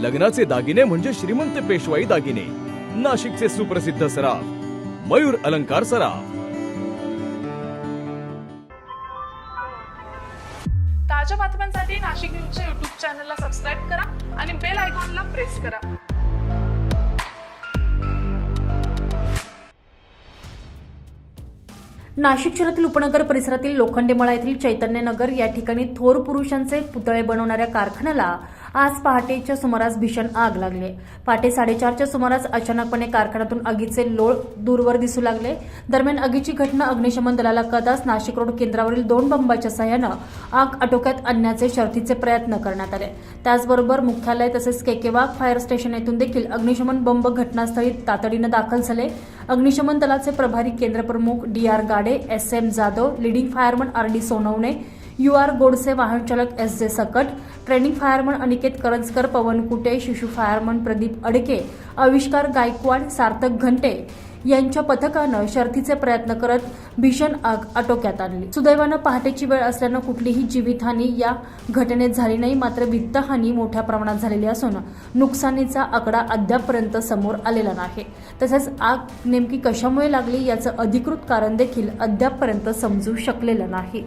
लग्नाचे दागिने म्हणजे श्रीमंत पेशवाई दागिने. नाशिकचे सुप्रसिद्ध सराफ मयूर अलंकार सराफ. ताज्या बातम्यांसाठी नाशिक न्यूजच्या युट्यूब चॅनलला सबस्क्राईब करा आणि बेल आयकॉनला प्रेस करा. नाशिक शहरातील उपनगर परिसरातील लोखंडेमळा येथील चैतन्यनगर या ठिकाणी थोर पुरुषांचे पुतळे बनवणाऱ्या कारखान्याला आज पहाटेच्या सुमारास भीषण आग लागली. पहाटे साडेचारच्या सुमारास अचानकपणे कारखान्यातून आगीचे लोळ दूरवर दिसू लागले. दरम्यान आगीची घटना अग्निशमन दलाला कदाच नाशिक रोड केंद्रावरील दोन बंबाच्या सहाय्यानं आग आटोक्यात आणण्याचे शर्थीचे प्रयत्न करण्यात आले. त्याचबरोबर मुख्यालय तसेच केकेवाग फायर स्टेशन येथून देखील अग्निशमन बंब घटनास्थळी तातडीनं दाखल झाले. अग्निशमन दलाचे प्रभारी केंद्रप्रमुख D R Gade S M Jadhav leading fireman R D Sonawane U R Godse वाहनचालक S J Sakat training fireman Aniket Karanjkar Pawan Kute शिशु फायरमन प्रदीप अडके आविष्कार गायकवाड सार्थक घंटे यांच्या पथकानं शर्थीचे प्रयत्न करत भीषण आग आटोक्यात आणली. सुदैवानं पहाटेची वेळ असल्यानं कुठलीही जीवितहानी या घटनेत झाली नाही मात्र वित्तहानी मोठ्या प्रमाणात झालेली असून नुकसानीचा आकडा अद्यापपर्यंत समोर आलेला नाही. तसेच आग नेमकी कशामुळे लागली याचं अधिकृत कारण देखील अद्यापपर्यंत समजू शकलेलं नाही.